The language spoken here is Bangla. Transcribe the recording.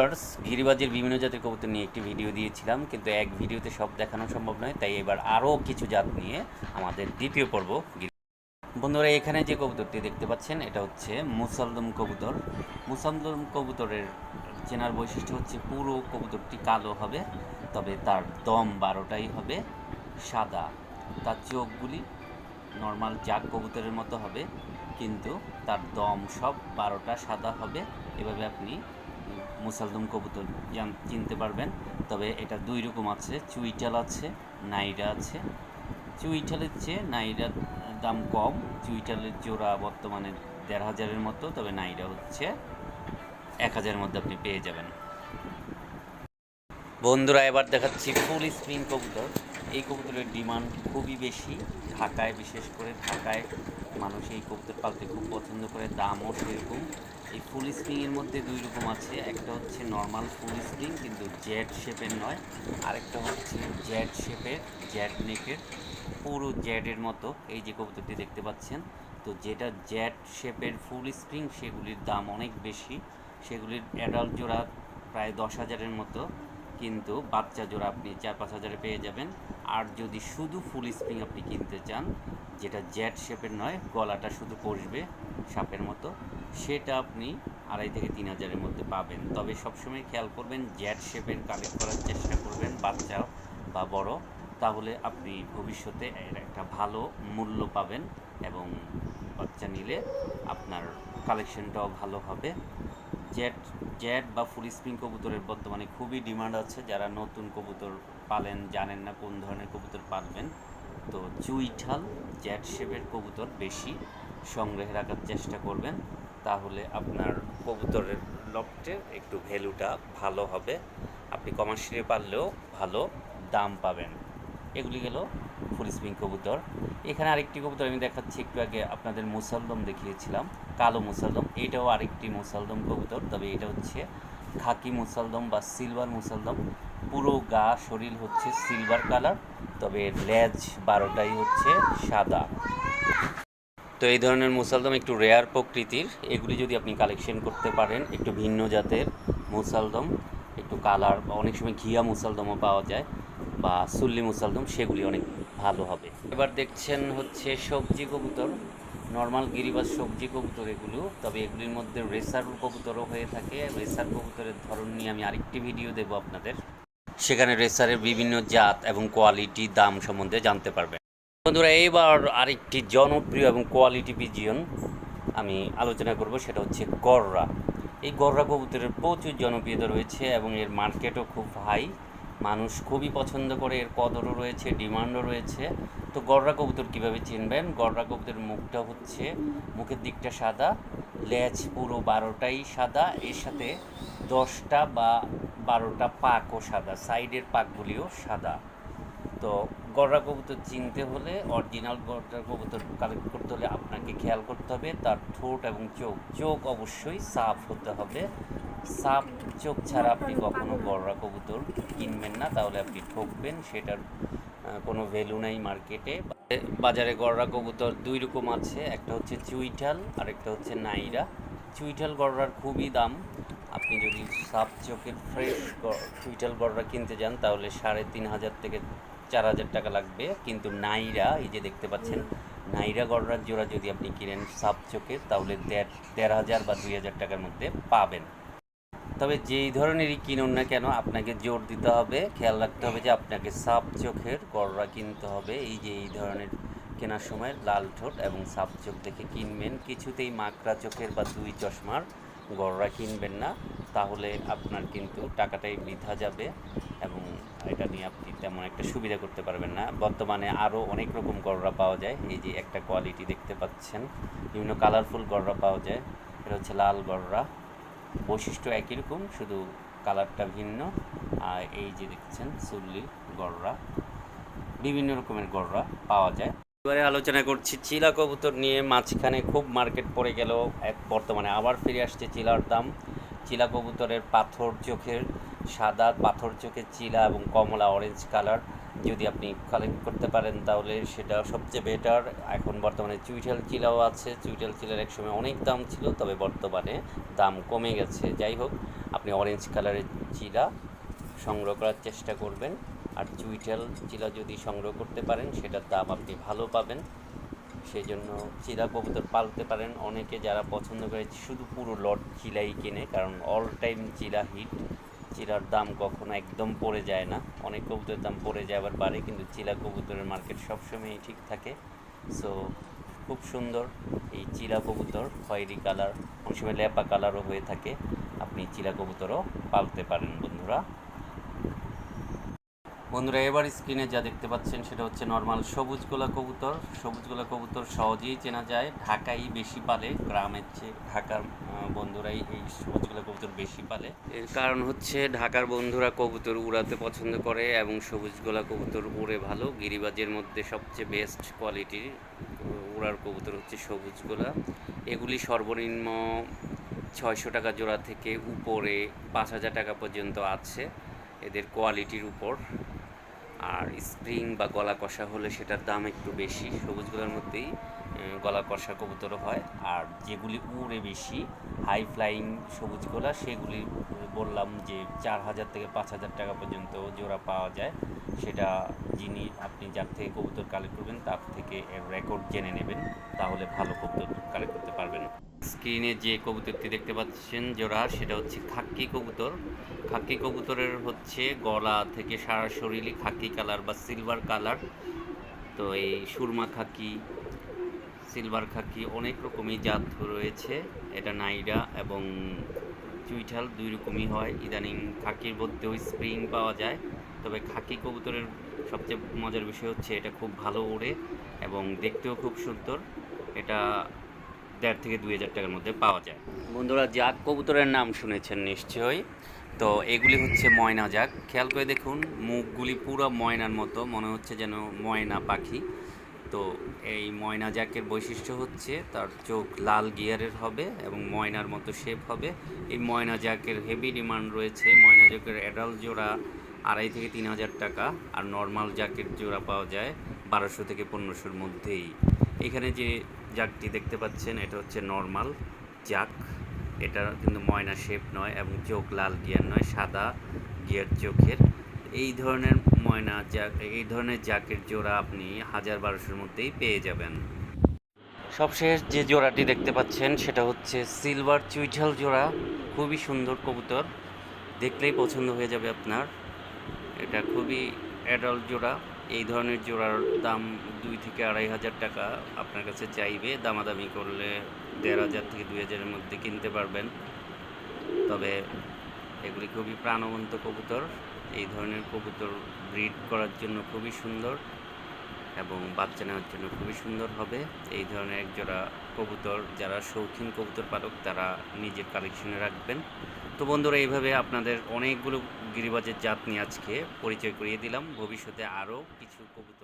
ফার্স গিরিবাজের বিভিন্ন জাতের কবুতর নিয়ে একটি ভিডিও দিয়েছিলাম, কিন্তু এক ভিডিওতে সব দেখানো সম্ভব নয়, তাই এবার আরও কিছু জাত নিয়ে আমাদের দ্বিতীয় পর্ব বন্ধুরা, এখানে যে কবুতরটি দেখতে পাচ্ছেন, এটা হচ্ছে মুসলদম কবুতর। মুসলদম কবুতরের চেনার বৈশিষ্ট্য হচ্ছে পুরো কবুতরটি কালো হবে, তবে তার দম বারোটাই হবে, সাদা। তার চোখগুলি নর্মাল জাগ কবুতরের মতো হবে, কিন্তু তার দম সব বারোটা সাদা হবে। এভাবে আপনি মুসালদম কবুতর চিনতে পারবেন। তবে এটা দুই রকম আছে চুইটাল আছে, নাইরা আছে। চুইটালের চেয়ে নাইরার দাম কম চুইটালের জোড়া বর্তমানে দেড় হাজারের মতো, তবে নাইরা হচ্ছে এক হাজারের মধ্যে আপনি পেয়ে যাবেন। বন্ধুরা, এবার দেখাচ্ছি ফুল স্প্রিং কবুতর। এই কবুতরের ডিমান্ড খুবই বেশি। ঢাকায়, বিশেষ করে ঢাকায় মানুষ এই কবুতর পালতে খুব পছন্দ করে, দামও সেরকম। এই ফুল স্প্রিংয়ের মধ্যে দুই রকম আছে। একটা হচ্ছে নর্মাল ফুল স্প্রিং, কিন্তু জেড শেপের নয়। আরেকটা হচ্ছে জেড শেপের জেড নেকের পুরো জেডের মতো। এই যে কবুতরটি দেখতে পাচ্ছেন, তো যেটা জেড শেপের ফুল স্প্রিং, সেগুলির দাম অনেক বেশি। সেগুলির অ্যাডাল্ট জোড়া প্রায় দশ হাজারের মতো। কিন্তু বাচ্চা জোড়া আপনি চার, পাঁচ হাজারে পেয়ে যাবেন। আর যদি শুধু ফুল স্প্রিং আপনি কিনতে চান, যেটা জ্যাট শেপের নয়, গলাটা শুধু পড়বে সাপের মতো, সেটা আপনি আড়াই থেকে তিন হাজারের মধ্যে পাবেন। তবে সবসময় খেয়াল করবেন, জ্যাট শেপের কালেক্ট করার চেষ্টা করবেন, বাচ্চা বা বড়, তাহলে আপনি ভবিষ্যতে এর একটা ভালো মূল্য পাবেন এবং বাচ্চা নিলে আপনার কালেকশনটাও ভালো হবে। জেট জেট বা ফুল স্প্রিং কবুতরের বর্তমানে খুবই ডিমান্ড আছে। যারা নতুন কবুতর পালেন, জানেন না কোন ধরনের কবুতর পালবেন, তো চুইঠাল জেট শেপের কবুতর বেশি সংগ্রহে রাখার চেষ্টা করবেন। তাহলে আপনার কবুতরের লফটের একটু ভ্যালুটা ভালো হবে। আপনি কমার্শিয়ালি পারলেও ভালো দাম পাবেন। এগুলি গেল ফুল স্প্রিং কবুতর। এখানে আরেকটি কবুতর আমি দেখাচ্ছি, একটু আগে আপনাদের মুসালদম দেখিয়েছিলাম, কালো মুসালদম। এটাও আরেকটি মুসালদম কবুতর, তবে এটা হচ্ছে খাকি মুসালদম বা সিলভার মুসালদম। পুরো গা, শরীর হচ্ছে সিলভার কালার তবে লেজ বারোটাই হচ্ছে সাদা। তো এই ধরনের মুসালদম একটু রেয়ার প্রকৃতির। এগুলি যদি আপনি কালেকশন করতে পারেন, একটু ভিন্ন জাতের মুসালদম, একটু কালার বা অনেক সময় ঘিয়া মুসালদমও পাওয়া যায়। বা সুল্লি মুসালদম সেগুলি অনেক ভালো হবে। এবার দেখছেন হচ্ছে সবজি কবুতর, নর্মাল গিরিবাজ সবজি কবুতর এগুলো, তবে এগুলির মধ্যে রেসার কবুতরও হয়ে থাকে। রেসার কবুতরের ধরন নিয়ে আমি আরেকটি ভিডিও দেবো আপনাদের। সেখানে রেসারের বিভিন্ন জাত এবং কোয়ালিটি, দাম সম্বন্ধে জানতে পারবেন। বন্ধুরা, এইবার আরেকটি জনপ্রিয় এবং কোয়ালিটি পিজিয়ন আমি আলোচনা করব, সেটা হচ্ছে গররা। এই গররা কবুতরের প্রচুর জনপ্রিয়তা রয়েছে এবং এর মার্কেটও খুব হাই। মানুষ খুবই পছন্দ করে, এর কদরও রয়েছে, ডিমান্ডও রয়েছে। তো গররা কবুতর কীভাবে চিনবেন? গররা কবুতরের মুখটা হচ্ছে মুখের দিকটা সাদা, লেজ পুরো বারোটাই সাদা, এর সাথে দশটা বা বারোটা পাকও সাদা, সাইডের পাকগুলিও সাদা। তো গররা কবুতর চিনতে হলে, অরিজিনাল গররা কবুতর কালেক্ট করতে হলে আপনাকে খেয়াল করতে হবে, তার ঠোঁট এবং চোখ চোখ অবশ্যই সাফ হতে হবে। সাফ চোখ ছাড়া আপনি কখনো গররা কবুতর কিনবেন না তাহলে আপনি ঠকবেন সেটার কোনো ভ্যালু নাই মার্কেটে বাজারে গররা কবুতর দুই রকম আছে একটা হচ্ছে চুইঠাল আর একটা হচ্ছে নাইরা। চুইঠাল গররার খুবই দাম। আপনি যদি সাপ চোখের ফ্রেশ চুইঠাল গররা কিনতে যান তাহলে সাড়ে তিন হাজার থেকে চার হাজার টাকা লাগবে। কিন্তু নাইরা এই যে দেখতে পাচ্ছেন নাইরা গররার জোড়া যদি আপনি কিনেন সাপ চোখের তাহলে দেড় দেড় হাজার বা দুই হাজার টাকার মধ্যে পাবেন। তবে যেই ধরনেরই কিনুন না কেন, আপনাকে জোর দিতে হবে, খেয়াল রাখতে হবে যে আপনাকে সাপ চোখের গররা কিনতে হবে। এই যে এই ধরনের কেনার সময় লাল ঠোঁট এবং সাপ চোখ দেখে কিনবেন। কিছুতেই মাকড়া চোখের বা দুই চশমার গররা কিনবেন না। তাহলে আপনার কিন্তু টাকাটাই বৃথা যাবে এবং এটা নিয়ে আপনি তেমন একটা সুবিধা করতে পারবেন না। বর্তমানে আরও অনেক রকম গররা পাওয়া যায়। এই যে একটা কোয়ালিটি দেখতে পাচ্ছেন। বিভিন্ন কালারফুল গররা পাওয়া যায়। এটা হচ্ছে লাল গররা বৈশিষ্ট্য একই রকম, শুধু কালারটা ভিন্ন। আর এই যে দেখছেন সুল্লি গররা বিভিন্ন রকমের গররা পাওয়া যায়। এবারে আলোচনা করছি চিলা কবুতর নিয়ে, মাঝখানে খুব মার্কেট পড়ে গেল, এক বর্তমানে আবার ফিরে আসছে চিলার দাম। চিলা কবুতরের পাথর চোখের সাদা, পাথর চোখের চিলা এবং কমলা অরেঞ্জ কালার যদি আপনি কালেক্ট করতে পারেন, তাহলে সেটা সবচেয়ে বেটার এখন বর্তমানে চুইঠাল চিলাও আছে। চুইঠাল চিলার এক সময় অনেক দাম ছিল, তবে বর্তমানে দাম কমে গেছে। যাই হোক, আপনি অরেঞ্জ কালারের চিলা সংগ্রহ করার চেষ্টা করবেন। আর চুইটাল চিলা যদি সংগ্রহ করতে পারেন, সেটার দাম আপনি ভালো পাবেন। সেই জন্য চিলা কবুতর পালতে পারেন। অনেকে যারা পছন্দ করে, শুধু পুরো লট চিলাই কেনে, কারণ অল টাইম চিলা হিট চিলার দাম কখনো একদম পড়ে যায় না। অনেক কবুতরের দাম পড়ে যায়, আবার বাড়ে কিন্তু চিলা কবুতরের মার্কেট সবসময়ই ঠিক থাকে। সো খুব সুন্দর এই চিলা কবুতর, খয়েরি কালার অনেক সময় লেপা কালারও হয়ে থাকে। আপনি চিলা কবুতরও পালতে পারেন বন্ধুরা। বন্ধুরা, এবার স্ক্রিনে যা দেখতে পাচ্ছেন সেটা হচ্ছে নর্মাল সবুজ গোলা কবুতর। সবুজ গোলা কবুতর সহজেই চেনা যায়, ঢাকাই বেশি পালে, গ্রামের চেয়ে ঢাকার বন্ধুরাই এই সবুজ গোলা কবুতর বেশি পালে। এর কারণ হচ্ছে ঢাকার বন্ধুরা কবুতর উড়াতে পছন্দ করে এবং সবুজ গোলা কবুতর উড়ে ভালো। গিরিবাজের মধ্যে সবচেয়ে বেস্ট কোয়ালিটির উড়ার কবুতর হচ্ছে সবুজ গোলা এগুলি সর্বনিম্ন ছয়শো টাকা জোড়া থেকে উপরে পাঁচ হাজার টাকা পর্যন্ত আছে এদের কোয়ালিটির উপর। আর স্প্রিং বা গলা কষা হলে সেটার দাম একটু বেশি সবুজগুলোর মধ্যেই। গলা কষা কবুতর হয়। আর যেগুলি উড়ে বেশি হাই ফ্লাইং সবুজ গলা, সেগুলি বললাম যে চার হাজার থেকে পাঁচ হাজার টাকা পর্যন্ত জোড়া পাওয়া যায়। সেটা যিনি, আপনি যার থেকে কবুতর কালেক্ট করবেন, তার থেকে রেকর্ড জেনে নেবেন। তাহলে ভালো কবুতর কালেক্ট করতে পারবেন। স্ক্রিনে যে কবুতরটি দেখতে পাচ্ছেন জোড়া, সেটা হচ্ছে খাক্কি কবুতর। খাক্কি কবুতরের হচ্ছে গলা থেকে সারা শরীরই খাকি কালার বা সিলভার কালার তো এই সুরমা খাকি সিলভার খাকি অনেক রকমই জাত রয়েছে। এটা নাইডা এবং চুইঠাল দুই রকমই হয়। ইদানিং খাকির মধ্যেও স্প্রিং পাওয়া যায়। তবে খাকি কবুতরের সবচেয়ে মজার বিষয় হচ্ছে এটা খুব ভালো ওড়ে এবং দেখতেও খুব সুন্দর। এটা দেড় থেকে দুই হাজার টাকার মধ্যে পাওয়া যায়। বন্ধুরা, জাক কবুতরের নাম শুনেছেন নিশ্চয়ই। তো এগুলি হচ্ছে ময়না জাক। খেয়াল করে দেখুন, মুখগুলি পুরো ময়নার মতো। মনে হচ্ছে যেন ময়না পাখি। তো এই ময়না জ্যাকের বৈশিষ্ট্য হচ্ছে তার চোখ লাল গিয়ারের হবে এবং ময়নার মতো শেপ হবে। এই ময়না জ্যাকের হেভি ডিমান্ড রয়েছে। ময়না জ্যাকের অ্যাডাল্ট জোড়া আড়াই থেকে তিন হাজার টাকা আর নর্মাল জ্যাকের জোড়া পাওয়া যায় বারোশো থেকে পনেরোশোর মধ্যেই। এখানে যে জাকটি দেখতে পাচ্ছেন, এটা হচ্ছে নর্মাল জাক এটা কিন্তু ময়না শেপ নয় এবং চোখ লাল গিয়ার নয়, সাদা গিয়ার চোখের। এই ধরনের ময়না এই ধরনের জাকের জোড়া আপনি হাজার বারোশোর মধ্যেই পেয়ে যাবেন। সবশেষ যে জোড়াটি দেখতে পাচ্ছেন, সেটা হচ্ছে সিলভার চুইঠাল জোড়া। খুবই সুন্দর কবুতর, দেখলেই পছন্দ হয়ে যাবে আপনার। এটা খুবই অ্যাডাল্ট জোড়া, এই ধরনের জোড়ার দাম দুই থেকে আড়াই হাজার টাকা আপনার কাছে চাইবে। দামাদামি করলে দেড় হাজার থেকে দুই হাজারের মধ্যে কিনতে পারবেন। তবে এগুলি খুবই প্রাণবন্ত কবুতর। এই ধরনের কবুতর ব্রিড করার জন্য খুবই সুন্দর এবং বাচ্চা নেওয়ার জন্য খুবই সুন্দর হবে। এই ধরনের একজোড়া কবুতর, যারা শৌখিন কবুতর পালক, তারা নিজের কালেকশনে রাখবেন। তো বন্ধুরা, এইভাবে আপনাদের অনেকগুলো গিরিবাজের জাত নিয়ে আজকে পরিচয় করিয়ে দিলাম। ভবিষ্যতে আরও কিছু কবুতর